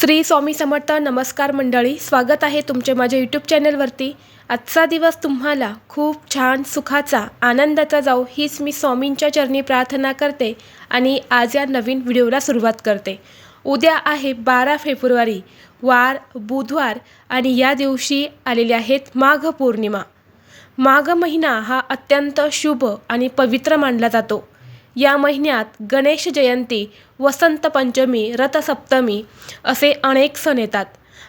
श्री स्वामी समर्थ नमस्कार मंडळी स्वागत आहे तुमचे माझ्या यूट्यूब चॅनलवरती. आजचा दिवस तुम्हाला खूप छान सुखाचा आनंदाचा जाऊ हीच मी स्वामींच्या चरणी प्रार्थना करते आणि आज या नवीन व्हिडिओला सुरुवात करते. उद्या आहे बारा फेब्रुवारी वार बुधवार आणि या दिवशी आलेले आहेत माघ पौर्णिमा. माघ महिना हा अत्यंत शुभ आणि पवित्र मानला जातो. या महिन्यात गणेश जयंती वसंत पंचमी रथसप्तमी असे अनेक सण येतात.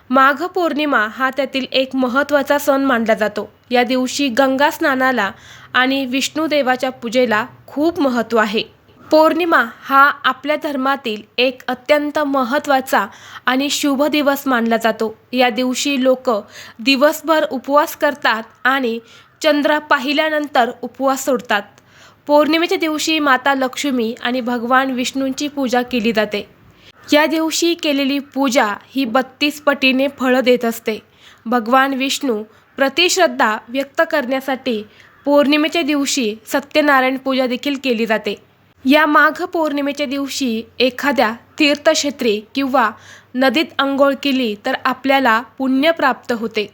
माघ पौर्णिमा हा त्यातील एक महत्त्वाचा सण मानला जातो. या दिवशी गंगा स्नानाला आणि विष्णुदेवाच्या पूजेला खूप महत्त्व आहे. पौर्णिमा हा आपल्या धर्मातील एक अत्यंत महत्त्वाचा आणि शुभ दिवस मानला जातो. या दिवशी लोक दिवसभर उपवास करतात आणि चंद्र पाहिल्यानंतर उपवास सोडतात. पौर्णिमेच्या दिवशी माता लक्ष्मी आणि भगवान विष्णूंची पूजा केली जाते. या दिवशी केलेली पूजा ही बत्तीस पटीने फळं देत असते. भगवान विष्णू प्रतिश्रद्धा व्यक्त करण्यासाठी पौर्णिमेच्या दिवशी सत्यनारायण पूजा देखील केली जाते. या माघ पौर्णिमेच्या दिवशी एखाद्या तीर्थक्षेत्री किंवा नदीत आंघोळ केली तर आपल्याला पुण्य प्राप्त होते.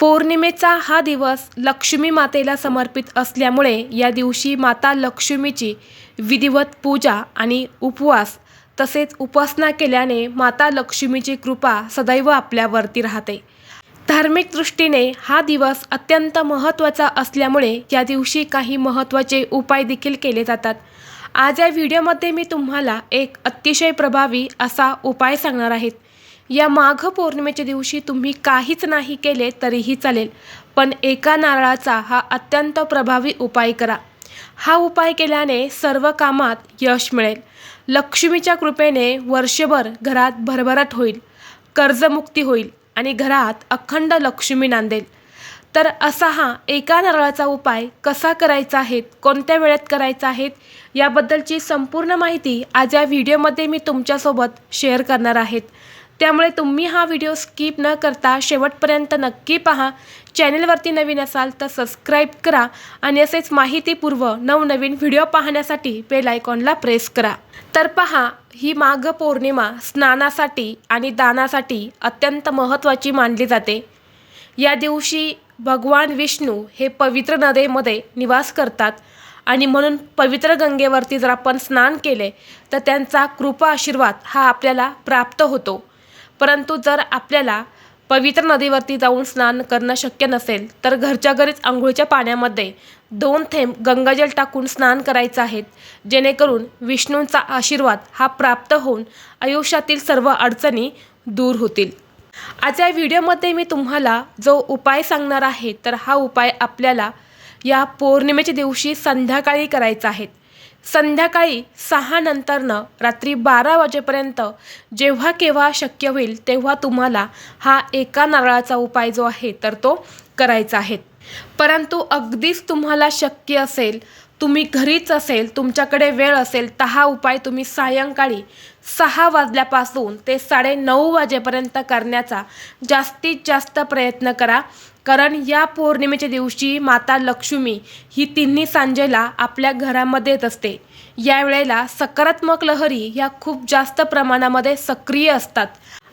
पौर्णिमेचा हा दिवस लक्ष्मी मातेला समर्पित असल्यामुळे या दिवशी माता लक्ष्मीची विधिवत पूजा आणि उपवास तसेच उपासना केल्याने माता लक्ष्मीची कृपा सदैव आपल्यावरती राहते. धार्मिक दृष्टीने हा दिवस अत्यंत महत्त्वाचा असल्यामुळे या दिवशी काही महत्त्वाचे उपाय देखील केले जातात. आज या व्हिडिओमध्ये मी तुम्हाला एक अतिशय प्रभावी असा उपाय सांगणार आहेत या माघ पौर्णिमेच्या दिवशी तुम्ही काहीच नाही केले तरीही चालेल. पण एका नारळाचा हा अत्यंत प्रभावी उपाय करा. हा उपाय केल्याने सर्व कामात यश मिळेल. लक्ष्मीच्या कृपेने वर्षभर घरात भरभराट होईल कर्जमुक्ती होईल आणि घरात अखंड लक्ष्मी नांदेल. तर असा हा एका नारळाचा उपाय कसा करायचा आहे कोणत्या वेळेत करायचा आहे याबद्दलची संपूर्ण माहिती आज या व्हिडिओमध्ये मी तुमच्यासोबत शेअर करणार आहेत त्यामुळे तुम्ही हा व्हिडिओ स्किप न करता शेवटपर्यंत नक्की पहा. चॅनलवरती नवीन असाल तर सबस्क्राईब करा आणि असेच माहितीपूर्व नवनवीन व्हिडिओ पाहण्यासाठी बेल आयकॉनला प्रेस करा. तर पहा ही माघ पौर्णिमा स्नानासाठी आणि दानासाठी अत्यंत महत्त्वाची मानली जाते. या दिवशी भगवान विष्णू हे पवित्र नदेमध्ये निवास करतात आणि म्हणून पवित्र गंगेवरती जर आपण स्नान केले तर त्यांचा कृपा आशीर्वाद हा आपल्याला प्राप्त होतो. परंतु जर आपल्याला पवित्र नदीवरती जाऊन स्नान करणं शक्य नसेल तर घरच्या घरीच आंघोळीच्या पाण्यामध्ये दोन थेंब गंगाजल टाकून स्नान करायचं आहे जेणेकरून विष्णूंचा आशीर्वाद हा प्राप्त होऊन आयुष्यातील सर्व अडचणी दूर होतील. आज या व्हिडिओमध्ये मी तुम्हाला जो उपाय सांगणार आहे तर हा उपाय आपल्याला या पौर्णिमेच्या दिवशी संध्याकाळी करायचा आहे. संध्याकाळी सहा नंतरनं रात्री बारा वाजेपर्यंत जेव्हा केव्हा शक्य होईल तेव्हा तुम्हाला हा एका नारळाचा उपाय जो आहे तर तो करायचा आहे. परंतु अगदीच तुम्हाला शक्य असेल तुम्ही घरीच असेल तुमच्याकडे वेळ असेल तर हा उपाय तुम्ही सायंकाळी सहा वाजल्यापासून ते साडे नऊ वाजेपर्यंत करण्याचा जास्तीत जास्त प्रयत्न करा. कारण या पौर्णिमेच्या दिवशी माता लक्ष्मी ही तिन्ही सांजेला आपल्या घरामध्ये येत असते. यावेळेला सकारात्मक लहरी ह्या खूप जास्त प्रमाणामध्ये सक्रिय असतात.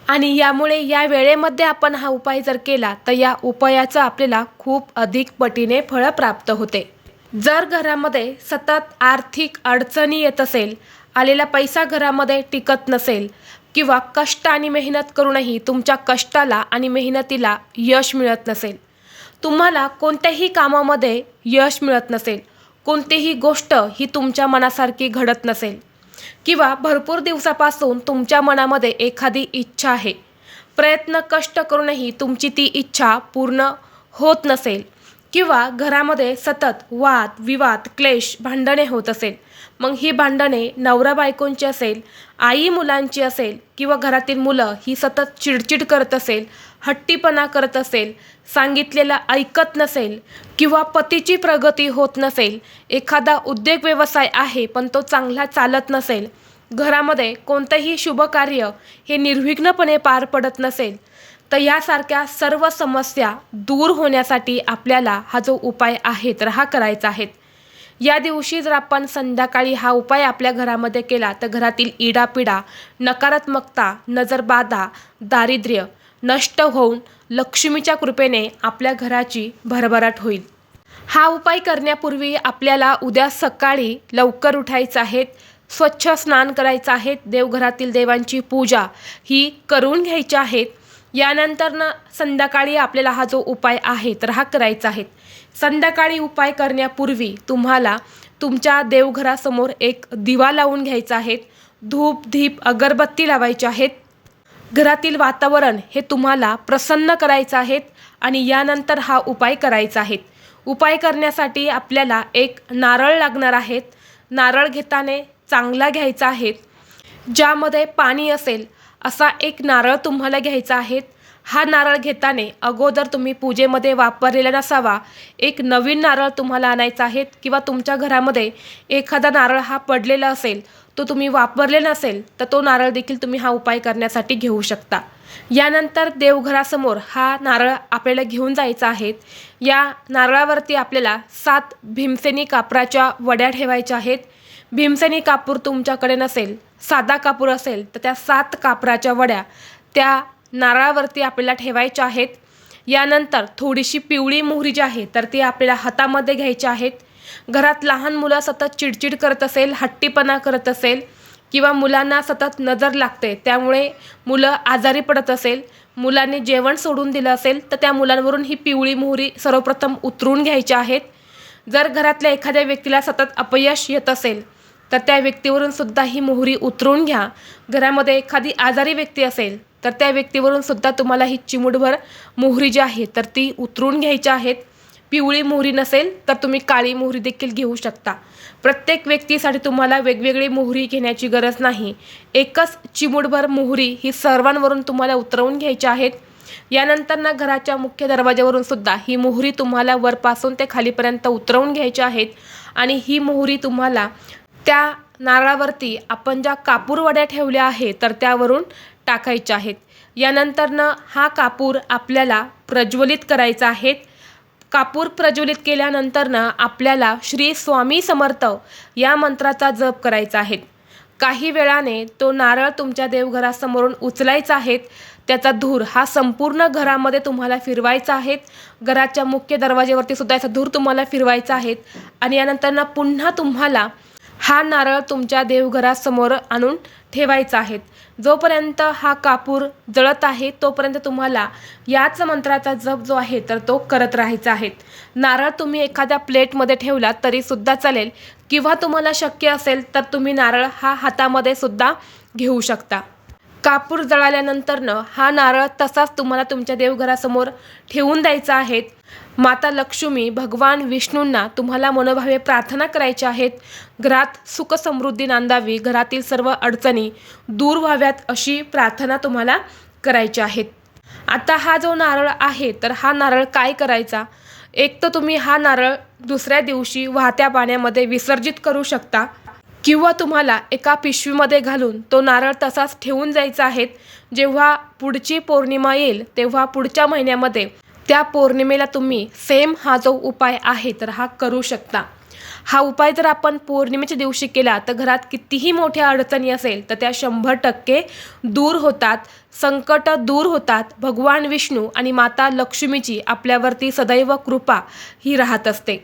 आणि यामुळे या वेळेमध्ये आपण हा उपाय जर केला तर या उपायाचं आपल्याला खूप अधिक पटीने फळं प्राप्त होते. जर घरामध्ये सतत आर्थिक अडचणी येत असेल आलेला पैसा घरामध्ये टिकत नसेल किंवा कष्ट आणि मेहनत करूनही तुमच्या कष्टाला आणि मेहनतीला यश मिळत नसेल तुम्हाला कोणत्याही कामामध्ये यश मिळत नसेल कोणतीही गोष्ट ही तुमच्या मनासारखी घडत नसेल किंवा भरपूर दिवसापासून तुमच्या मनामध्ये एखादी इच्छा आहे प्रयत्न कष्ट करूनही तुमची ती इच्छा पूर्ण होत नसेल किंवा घरामध्ये सतत वाद विवाद क्लेश भांडणे होत असेल. मग ही भांडणे नवरा बायकोंची असेल आई मुलांची असेल किंवा घरातील मुलं ही सतत चिडचिड करत असेल हट्टीपणा करत असेल सांगितलेलं ऐकत नसेल किंवा पतीची प्रगती होत नसेल एखादा उद्योग व्यवसाय आहे पण तो चांगला चालत नसेल घरामध्ये कोणतंही शुभ कार्य हे निर्विघ्नपणे पार पडत नसेल तर यासारख्या सर्व समस्या दूर होण्यासाठी आपल्याला हा जो उपाय आहे तर हा करायचा आहे. या दिवशी जर आपण संध्याकाळी हा उपाय आपल्या घरामध्ये केला तर घरातील इडापिडा नकारात्मकता नजरबाधा दारिद्र्य नष्ट होऊन लक्ष्मीच्या कृपेने आपल्या घराची भरभराट होईल. हा उपाय करण्यापूर्वी आपल्याला उद्या सकाळी लवकर उठायचं आहे स्वच्छ स्नान करायचं आहे देवघरातील देवांची पूजा ही करून घ्यायची आहेत यानंतर ना संध्याकाळी आपल्याला हा जो उपाय आहे तर हा करायचा आहे. संध्याकाळी उपाय करण्यापूर्वी तुम्हाला तुमच्या देवघरासमोर एक दिवा लावून घ्यायचा आहे. धूप धीप अगरबत्ती लावायची आहेत. घरातील वातावरण हे तुम्हाला प्रसन्न करायचं आहे आणि यानंतर हा उपाय करायचा आहे. उपाय करण्यासाठी आपल्याला एक नारळ लागणार आहेत नारळ घेताने चांगला घ्यायचा आहे. ज्यामध्ये पाणी असेल असा एक नारळ तुम्हाला घ्यायचा आहे. हा नारळ घेताना अगोदर तुम्ही पूजेमध्ये वापरलेला नसावा. एक नवीन नारळ तुम्हाला आणायचा आहे किंवा तुमच्या घरामध्ये एखादा नारळ हा पडलेला असेल तो तुम्ही वापरले नसेल तर तो नारळ देखील तुम्ही हा उपाय करण्यासाठी घेऊ शकता. यानंतर देवघरासमोर हा नारळ आपल्याला घेऊन जायचा आहे. या नारळावरती आपल्याला सात भीमसेनी कापराच्या वड्या ठेवायच्या आहेत. भीमसेनी कापूर तुमच्याकडे नसेल साधा कापूर असेल तर त्या सात कापराच्या वड्या त्या नारळावरती आपल्याला ठेवायच्या आहेत. यानंतर थोडीशी पिवळी मोहरी जी आहे तर ती आपल्याला हातामध्ये घ्यायची आहेत. घरात लहान मुलं सतत चिडचिड करत असेल हट्टीपणा करत असेल किंवा मुलांना सतत नजर लागते त्यामुळे मुलं आजारी पडत असेल मुलांनी जेवण सोडून दिलं असेल तर त्या मुलांवरून ही पिवळी मोहरी सर्वप्रथम उतरून घ्यायची आहेत. जर घरातल्या एखाद्या व्यक्तीला सतत अपयश येत असेल तर त्या व्यक्तीवरून सुद्धा ही मोहरी उतरून घ्या. घरामध्ये एखादी आजारी व्यक्ती असेल तर त्या व्यक्तीवरून सुद्धा तुम्हाला ही चिमुडभर मोहरी जी आहे तर ती उतरून घ्यायची आहेत. पिवळी मोहरी नसेल तर तुम्ही काळी मोहरी देखील घेऊ शकता. प्रत्येक व्यक्तीसाठी तुम्हाला वेगवेगळी मोहरी घेण्याची गरज नाही. एकच चिमुडभर मोहरी ही सर्वांवरून तुम्हाला उतरवून घ्यायची आहेत. यानंतर ना घराच्या मुख्य दरवाज्यावरून सुद्धा ही मोहरी तुम्हाला वरपासून ते खालीपर्यंत उतरवून घ्यायची आहेत. आणि ही मोहरी तुम्हाला त्या नारळावरती आपण ज्या कापूरवड्या ठेवल्या आहेत तर त्यावरून टाकायच्या आहेत. यानंतरनं हा कापूर आपल्याला प्रज्वलित करायचा आहे. कापूर प्रज्वलित केल्यानंतरनं आपल्याला श्री स्वामी समर्थ या मंत्राचा जप करायचा आहे. काही वेळाने तो नारळ तुमच्या देवघरासमोरून उचलायचा आहे. त्याचा धूर हा संपूर्ण घरामध्ये तुम्हाला फिरवायचा आहे. घराच्या मुख्य दरवाजेवरती सुद्धा याचा धूर तुम्हाला फिरवायचा आहे. आणि यानंतरनं पुन्हा तुम्हाला हा नारळ तुमच्या देवघरासमोर आणून ठेवायचा आहे. जोपर्यंत हा कापूर जळत आहे तोपर्यंत तुम्हाला याच मंत्राचा जप जो आहे तर तो करत राहायचा आहे. नारळ तुम्ही एखाद्या प्लेटमध्ये ठेवला तरीसुद्धा चालेल. किंवा तुम्हाला शक्य असेल तर तुम्ही नारळ हा हातामध्ये सुद्धा घेऊ शकता. कापूर जळाल्यानंतरनं हा नारळ तसाच तुम्हाला तुमच्या देवघरासमोर ठेवून द्यायचा आहे. माता लक्ष्मी भगवान विष्णूंना तुम्हाला मनोभावे प्रार्थना करायच्या आहेत. घरात सुखसमृद्धी नांदावी घरातील सर्व अडचणी दूर व्हाव्यात अशी प्रार्थना तुम्हाला करायच्या आहेत. आता हा जो नारळ आहे तर हा नारळ काय करायचा? एक तर तुम्ही हा नारळ दुसऱ्या दिवशी वाहत्या पाण्यामध्ये विसर्जित करू शकता. किंवा तुम्हाला एका पिशवीमध्ये घालून तो नारळ तसाच ठेवून जायचा आहे जेव्हा पुढची पौर्णिमा येईल तेव्हा पुढच्या महिन्यामध्ये त्या पौर्णिमेला तुम्ही सेम हा जो उपाय आहे तर हा करू शकता. हा उपाय जर आपण पौर्णिमेच्या दिवशी केला तर घरात कितीही मोठ्या अडचणी असेल तर त्या शंभर टक्के दूर होतात संकट दूर होतात. भगवान विष्णू आणि माता लक्ष्मीची आपल्यावरती सदैव कृपा ही राहत असते.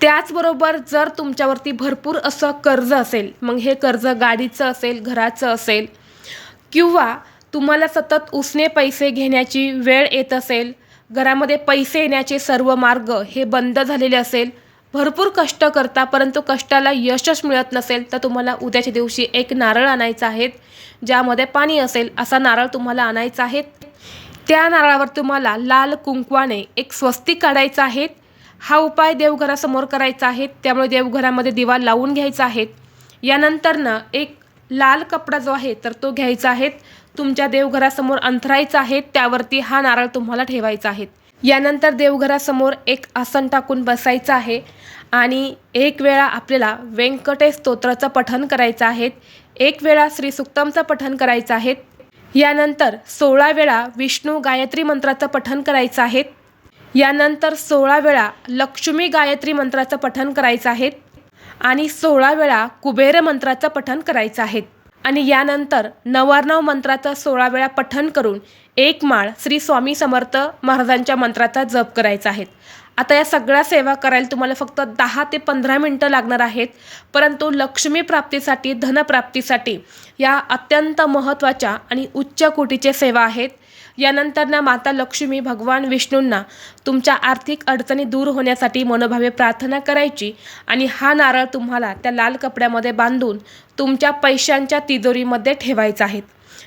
त्याचबरोबर जर तुमच्यावरती भरपूर असं कर्ज असेल मग हे कर्ज गाडीचं असेल घराचं असेल किंवा तुम्हाला सतत उसने पैसे घेण्याची वेळ येत असेल घरामध्ये पैसे येण्याचे सर्व मार्ग हे बंद झालेले असेल भरपूर कष्ट करता परंतु कष्टाला यशच मिळत नसेल तर तुम्हाला उद्याच्या दिवशी एक नारळ आणायचा आहे ज्यामध्ये पाणी असेल असा नारळ तुम्हाला आणायचा आहे. त्या नारळावर तुम्हाला लाल कुंकवाने एक स्वस्तिक काढायचं आहे हा उपाय देवघरासमोर करायचा आहे त्यामुळे देवघरामध्ये दिवा लावून घ्यायचा आहे. यानंतरनं एक लाल कपडा जो आहे तर तो घ्यायचा आहे. तुमच्या देवघरासमोर अंथरायचा आहे त्यावरती हा नारळ तुम्हाला ठेवायचा आहे. यानंतर देवघरासमोर एक आसन टाकून बसायचं आहे आणि एक वेळा आपल्याला व्यंकटेश स्तोत्राचं पठण करायचं आहे. एक वेळा श्री सुक्तमचं पठण करायचं आहे. यानंतर सोळा वेळा विष्णू गायत्री मंत्राचं पठण करायचं आहे. यानंतर सोळा वेळा लक्ष्मी गायत्री मंत्राचं पठण करायचं आहे आणि सोळा वेळा कुबेर मंत्राचं पठण करायचं आहे आणि यानंतर नवार्णव मंत्राचं सोळा वेळा पठण करून एक माळ श्री स्वामी समर्थ महाराजांच्या मंत्राचा जप करायचा आहे आता या सगळ्या सेवा करायला तुम्हाला फक्त दहा ते पंधरा मिनटं लागणार आहेत. परंतु लक्ष्मी प्राप्तीसाठी धनप्राप्तीसाठी या अत्यंत महत्त्वाच्या आणि उच्च कोटीच्या सेवा आहेत. यानंतर ना माता लक्ष्मी भगवान विष्णूंना तुमच्या आर्थिक अडचणी दूर होण्यासाठी मनोभावे प्रार्थना करायची आणि हा नारळ तुम्हाला त्या लाल कपड्यामध्ये बांधून तुमच्या पैशांच्या तिजोरीमध्ये ठेवायचा आहेत.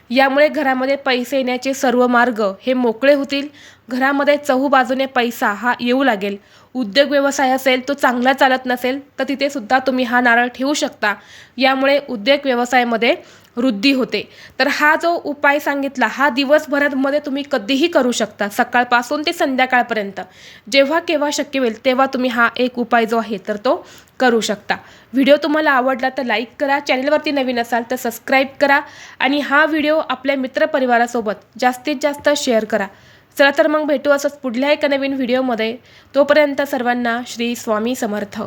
यामुळे घरामध्ये पैसे येण्याचे सर्व मार्ग हे मोकळे होतील. घरामध्ये चहूबाजूने पैसा हा येऊ लागेल. उद्योग व्यवसाय असेल तो चांगला चालत नसेल तर तिथे सुद्धा तुम्ही हा नारळ ठेवू शकता. यामुळे उद्योग व्यवसायामध्ये वृद्धी होते. तर हा जो उपाय सांगितला हा दिवसभरामध्ये तुम्ही कधीही करू शकता सकाळपासून ते संध्याकाळपर्यंत. जेव्हा केव्हा शक्य होईल तेव्हा तुम्ही हा एक उपाय जो आहे तर तो करू शकता. व्हिडिओ तुम्हाला आवडला तर लाईक करा चॅनलवरती नवीन असाल तर सबस्क्राईब करा आणि हा व्हिडिओ आपल्या मित्रपरिवारासोबत जास्तीत जास्त शेअर करा. चला तर मग भेटू असंच पुढल्या एका नवीन व्हिडिओमध्ये. तोपर्यंत सर्वांना श्री स्वामी समर्थ.